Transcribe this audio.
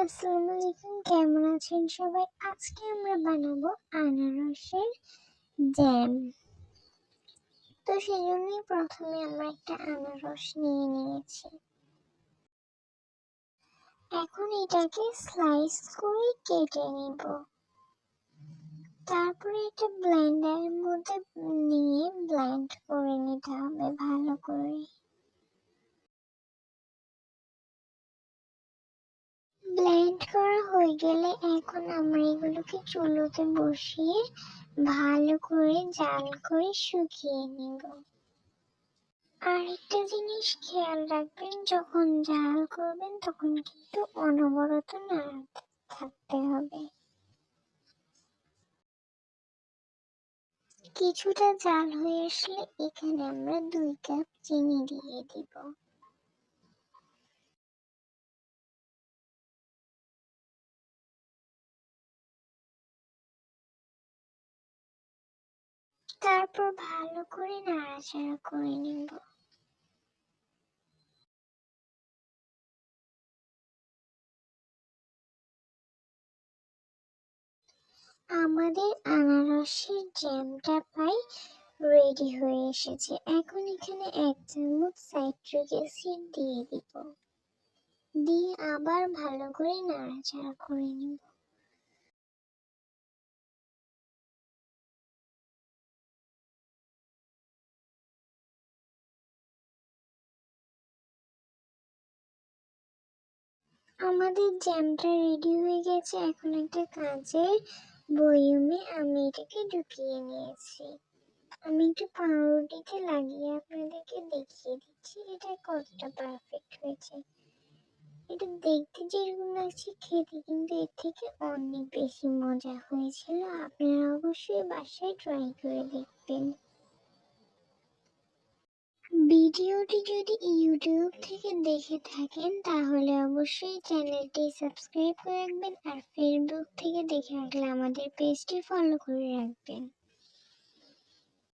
আসসালামু আলাইকুম, কেমন আছেন সবাই? আজকে আমরা বানাবো আনারসের জ্যাম। তো সেই জন্যই প্রথমে আমরা একটা আনারস নিয়ে নিয়েছি। এখন এটাকে স্লাইস করে কেটে নিব। তারপরে এটা ব্লেন্ডারের মধ্যে করা হয়ে গেলে এখন আমরা এগুলোকে চুলোতে বসিয়ে ভালো করে জাল করে শুকিয়ে নিব। আরেকটা জিনিস খেয়াল রাখবেন, যখন জাল করবেন তখন কিন্তু অনবরত নাড়াতে থাকতে হবে। কিছুটা জাল হয়ে আসলে এখানে আমরা দুই কাপ চিনি দিয়ে দিব। তারপর ভালো করে নাড়াচাড়া করে নেব। আমাদের আনারসের জ্যামটা প্রায় রেডি হয়ে এসেছে। এখন এখানে এক চামচ সাইট্রিক অ্যাসিড দিয়ে দিব। দিয়ে আবার ভালো করে নাড়াচাড়া করে নেব। আমাদের জ্যামটা রেডি হয়ে গেছে। এখন একটা কাঁচের বয়মে আমি এটাকে ঢুকিয়ে নিয়েছি। আমি একটু পাউরুটিতে লাগিয়ে আপনাদেরকে দেখিয়ে দিচ্ছি, এটা কতটা পারফেক্ট হয়েছে। এটা দেখতে যেরকম লাগছে, খেতে কিন্তু এর থেকে অনেক বেশি মজা হয়েছিল। আপনারা অবশ্যই বাসায় ট্রাই করে দেখবেন। ভিডিওটি যদি ইউটিউব থেকে দেখে থাকেন, তাহলে অবশ্যই চ্যানেলটি সাবস্ক্রাইব করে রাখবেন আর ফেসবুক থেকে দেখে রাখলে আমাদের পেজটি ফলো করে রাখবেন।